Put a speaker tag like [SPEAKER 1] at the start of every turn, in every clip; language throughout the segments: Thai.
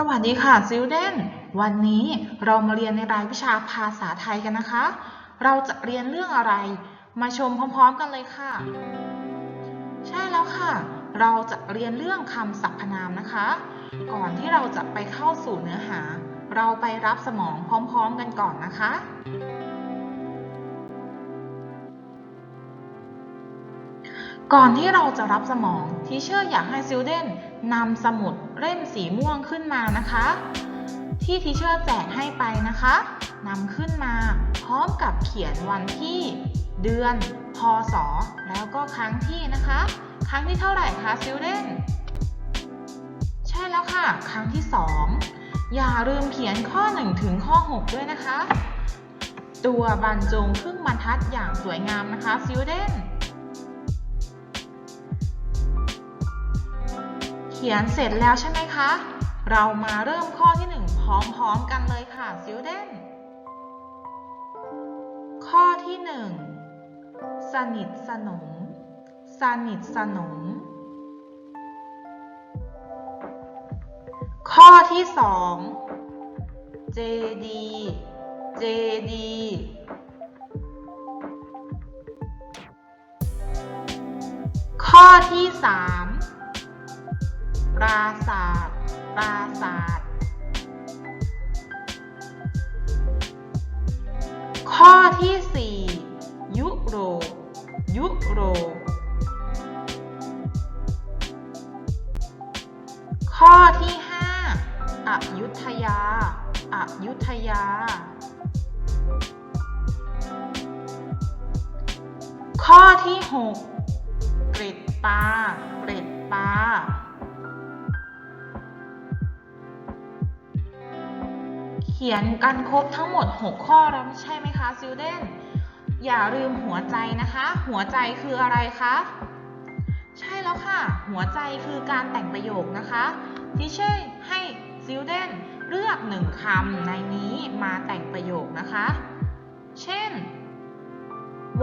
[SPEAKER 1] สวัสดีค่ะซิลเดนวันนี้เรามาเรียนในรายวิชาภาษาไทยกันนะคะ เราจะเรียนเรื่องอะไร มาชมพร้อมๆกันเลยค่ะ ใช่แล้วค่ะ เราจะเรียนเรื่องคำสรรพนามนะคะ ก่อนที่เราจะไปเข้าสู่เนื้อหา เราไปรับสมองพร้อมๆกันก่อนนะคะ ก่อนที่เราจะรับสมองที่เชอร์อยากให้ซิลเดนนำสมุด เล่มสีม่วงขึ้นมานะคะ ที่ทีเชอร์แจกให้ไปนะคะนำขึ้นมาพร้อมกับเขียนวันที่ เดือน พศ แล้วก็ครั้งที่นะคะ ครั้งที่เท่าไหร่คะซิลเดนใช่แล้วค่ะ ครั้งที่ 2 อย่าลืมเขียนข้อ 1 ถึงข้อ 6 ด้วยนะคะ ตัวบรรจงครึ่งบรรทัดอย่างสวยงามนะคะซิลเดน ขียนเสร็จแล้วใช่ไหมคะ เรามาเริ่มข้อที่ 1 พร้อมๆกันเลยค่ะซิลเดนข้อที่ 1 สนิทสนม สนิทสนม ข้อที่2เจดีเจดีข้อที่ 3 ปราศาสตร์ปราศาสตร์ข้อที่ 4 ยุโรปยุโรปข้อที่ 5อยุธยาอยุธยา ข้อที่ 6 เกร็ดปลาเกร็ดปลา เขียนกันครบทั้งหมด 6 ข้อแล้วใช่ไหมคะซิลเดนอย่าลืมหัวใจนะคะ หัวใจคืออะไรคะ ใช่แล้วค่ะ หัวใจคือการแต่งประโยคนะคะที่ช่วยให้ซิลเดนเลือกหนึ่งคำในนี้มาแต่งประโยคนะคะ เช่น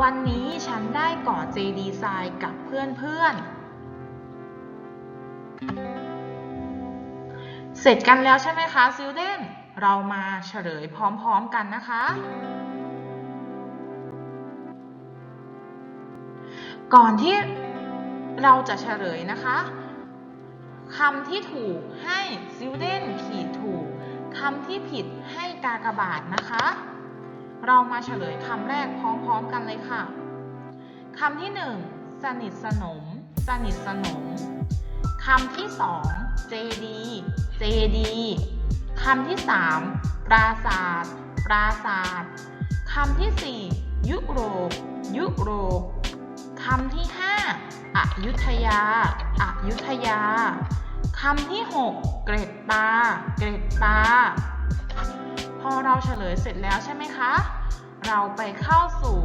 [SPEAKER 1] วันนี้ฉันได้ก่อเจดีไซน์กับเพื่อนๆ เสร็จกันแล้วใช่ไหมคะซิลเดน เรามาเฉลยพร้อมๆกันนะคะ ก่อนที่เราจะเฉลยนะคะคำที่ถูกให้ซิลเดนขีดถูกคำที่ผิดให้กากบาทนะคะ เรามาเฉลยคำแรกพร้อมๆกันเลยค่ะคำที่หนึ่งสนิทสนม สนิทสนมคำที่สองเจดีเจดี คำที่สามปราศาสตร์ปราศาสตร์คำที่สี่ยุโรป ยุโรปคำที่ห้าอยุธยาอายุธยาคำที่หกเกร็ดปลา เกร็ดปลา พอเราเฉลยเสร็จแล้วใช่ไหมคะ เราไปเข้าสู่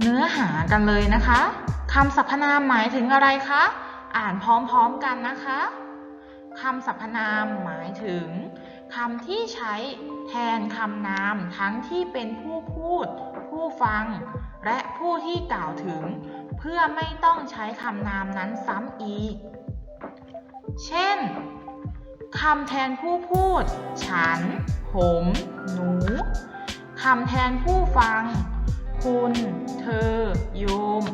[SPEAKER 1] เนื้อหากันเลยนะคะคำสรรพนามหมายถึงอะไรคะ อ่านพร้อมๆกันนะคะคำสรรพนามหมายถึงคำที่ใช้แทนคำนามทั้งที่เป็นผู้พูด ผู้ฟัง และผู้ที่กล่าวถึง เพื่อไม่ต้องใช้คำนามนั้นซ้ำอีก เช่นคำแทนผู้พูด ฉัน ผม หนูคำแทนผู้ฟัง คุณ เธอ โยม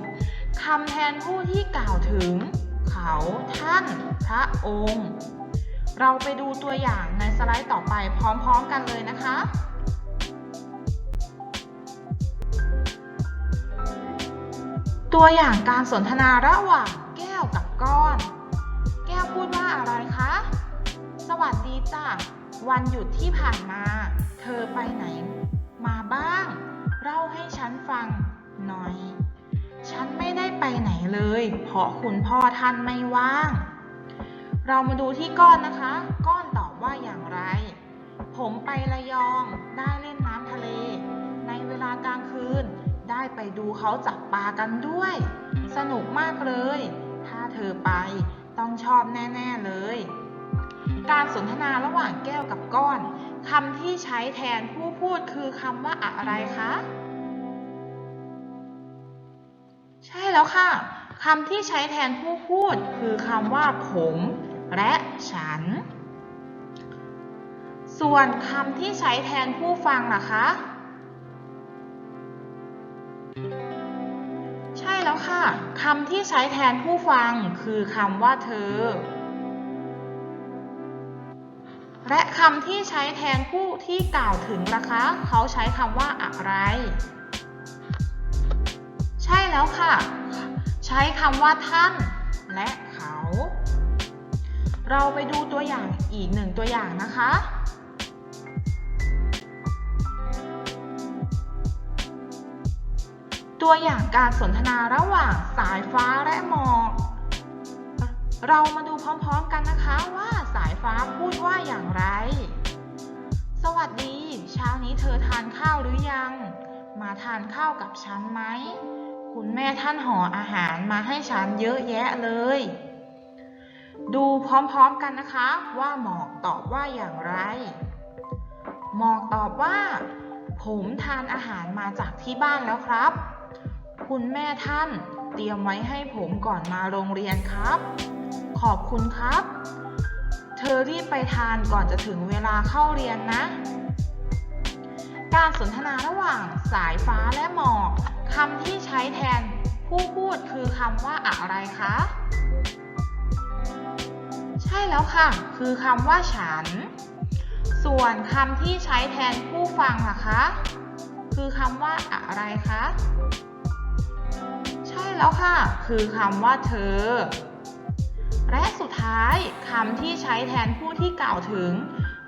[SPEAKER 1] คำแทนผู้ที่กล่าวถึง เขาท่านพระองค์ เราไปดูตัวอย่างในสไลด์ต่อไปพร้อมๆกันเลยนะคะตัวอย่างการสนทนาระหว่างแก้วกับก้อน แก้วพูดว่าอะไรคะ สวัสดีจ้ะ วันหยุดที่ผ่านมา เธอไปไหน มาบ้าง เล่าให้ฉันฟังหน่อย ฉันไม่ได้ไปไหน เลย เพราะคุณพ่อท่านไม่ว่าง เรามาดูที่ก้อนนะคะ ก้อนตอบว่าอย่างไร ผมไประยองได้เล่นน้ำทะเล ในเวลากลางคืน ได้ไปดูเขาจับปลากันด้วย สนุกมากเลย ถ้าเธอไปต้องชอบแน่ ๆ เลย การสนทนาระหว่างแก้วกับก้อนคำที่ใช้แทนผู้พูดคือคำว่าอะไรคะ ใช่แล้วค่ะ คำที่ใช้แทนผู้พูดคือคำว่าผมและฉัน ส่วนคำที่ใช้แทนผู้ฟังล่ะคะ ใช่แล้วค่ะคำที่ใช้แทนผู้ฟังคือคำว่าเธอ และคำที่ใช้แทนผู้ที่กล่าวถึงล่ะคะ เขาใช้คำว่าอะไร ใช่แล้วค่ะ ช้คำว่าท่านและเขา เราไปดูตัวอย่างอีกหนึ่งตัวอย่างนะคะ ตัวอย่างการสนทนาระหว่างสายฟ้าและหมอกเรามาดูพร้อมๆกันนะคะว่าสายฟ้าพูดว่าอย่างไร สวัสดี เช้านี้เธอทานข้าวหรือยัง มาทานข้าวกับฉันไหม คุณแม่ท่านห่ออาหารมาให้ฉันเยอะแยะเลย ดูพร้อมๆกันนะคะ ว่าหมอกตอบว่าอย่างไร หมอกตอบว่า ผมทานอาหารมาจากที่บ้านแล้วครับ คุณแม่ท่านเตรียมไว้ให้ผมก่อนมาโรงเรียนครับ ขอบคุณครับ เธอรีบไปทานก่อนจะถึงเวลาเข้าเรียนนะ การสนทนาระหว่างสายฟ้าและหมอก คำที่ใช้แทนผู้พูดคือคำว่าอะไรคะ ใช่แล้วค่ะ คือคำว่าฉัน ส่วนคำที่ใช้แทนผู้ฟังล่ะคะ คือคำว่าอะไรคะ ใช่แล้วค่ะ คือคำว่าเธอ และสุดท้ายคำที่ใช้แทนผู้ที่กล่าวถึง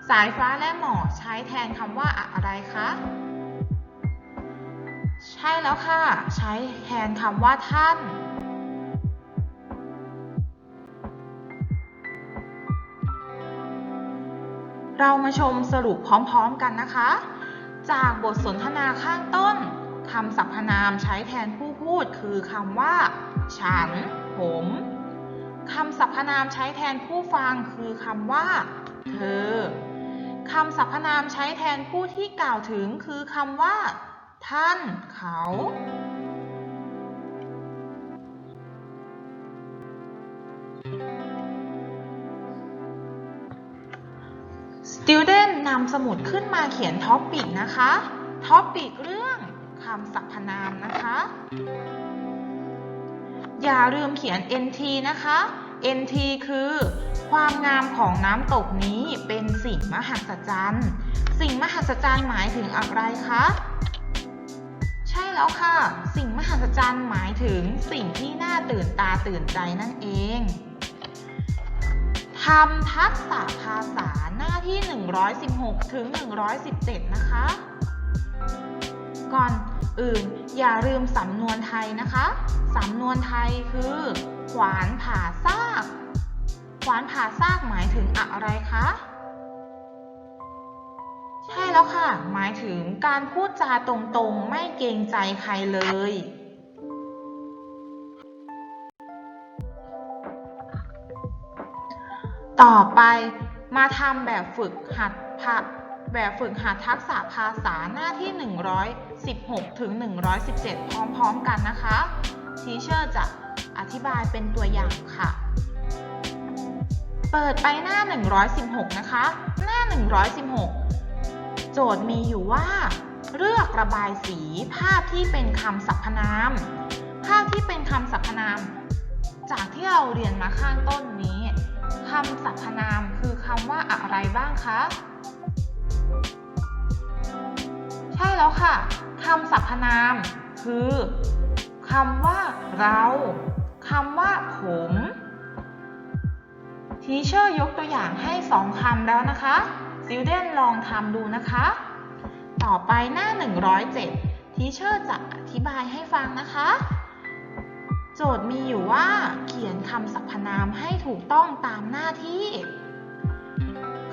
[SPEAKER 1] สายฟ้าและหมอกใช้แทนคำว่าอะไรคะ ใช่แล้วค่ะ ใช้แทนคำว่าท่าน เรามาชมสรุปพร้อมๆกันนะคะ จากบทสนทนาข้างต้นคำสรรพนามใช้แทนผู้พูดคือคำว่า ฉัน ผมคำสรรพนามใช้แทนผู้ฟังคือคำว่า เธอคำสรรพนามใช้แทนผู้ที่กล่าวถึงคือคำว่า ท่าน เขา Student นำสมุดขึ้นมาเขียนท็อปปิกนะคะท็อปปิกเรื่องคำสรรพนามนะคะ อย่าลืมเขียน NT นะคะ NT คือ ความงามของน้ำตกนี้เป็นสิ่งมหัศจรรย์ สิ่งมหัศจรรย์หมายถึงอะไรคะ แล้วค่ะ สิ่งมหัศจรรย์หมายถึงสิ่งที่น่าตื่นตาตื่นใจนั่นเองทำทักษะภาษาหน้าที่ 116 ถึง 117 นะคะ ก่อนอื่นอย่าลืมสำนวนไทยนะคะ สำนวนไทยคือ ขวานผ่าซาก ขวานผ่าซากหมายถึงอะไรคะ แล้วค่ะ หมายถึงการพูดจาตรงๆ ไม่เกรงใจใครเลย ต่อไปมาทำแบบฝึกหัดพะแบบฝึกหัดทักษะภาษาหน้าที่ 116 ถึง 117 พร้อมๆกันนะคะทีเชอร์จะอธิบายเป็นตัวอย่างค่ะ เปิดไปหน้า 116 นะคะ หน้า 116 โจทย์มีอยู่ว่า เลือกระบายสีภาพที่เป็นคำสรรพนาม ภาพที่เป็นคำสรรพนาม จากที่เราเรียนมาข้างต้นนี้คำสรรพนามคือคำว่าอะไรบ้างคะ ใช่แล้วค่ะคำสรรพนาม คือคำว่าเราคำว่าผมทีเชอร์ยกตัวอย่างให้สองคำแล้วนะคะ ซิลเดนลองทำดูนะคะ ต่อไปหน้า 107ทีเชอร์จะอธิบายให้ฟังนะคะ โจทย์มีอยู่ว่าเขียนคำสรรพนามให้ถูกต้องตามหน้าที่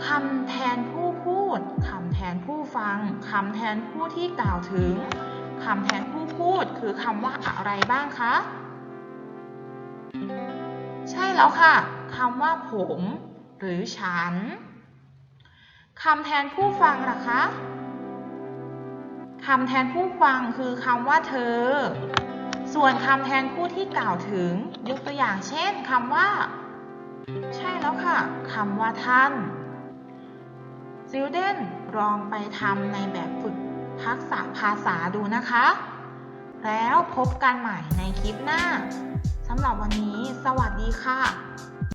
[SPEAKER 1] คำแทนผู้พูดคำแทนผู้ฟังคำแทนผู้ที่กล่าวถึงคำแทนผู้พูดคือคำว่าอะไรบ้างคะ ใช่แล้วค่ะคำว่าผม หรือฉัน คำแทนผู้ฟังล่ะคะคำแทนผู้ฟังคือคำว่าเธอ ส่วนคำแทนคู่ที่กล่าวถึง ยกตัวอย่างเช่นคำว่า ใช่แล้วค่ะคำว่าท่านซิลเดนลองไปทำในแบบฝึกทักษะภาษาดูนะคะ แล้วพบกันใหม่ในคลิปหน้าสำหรับวันนี้ สวัสดีค่ะ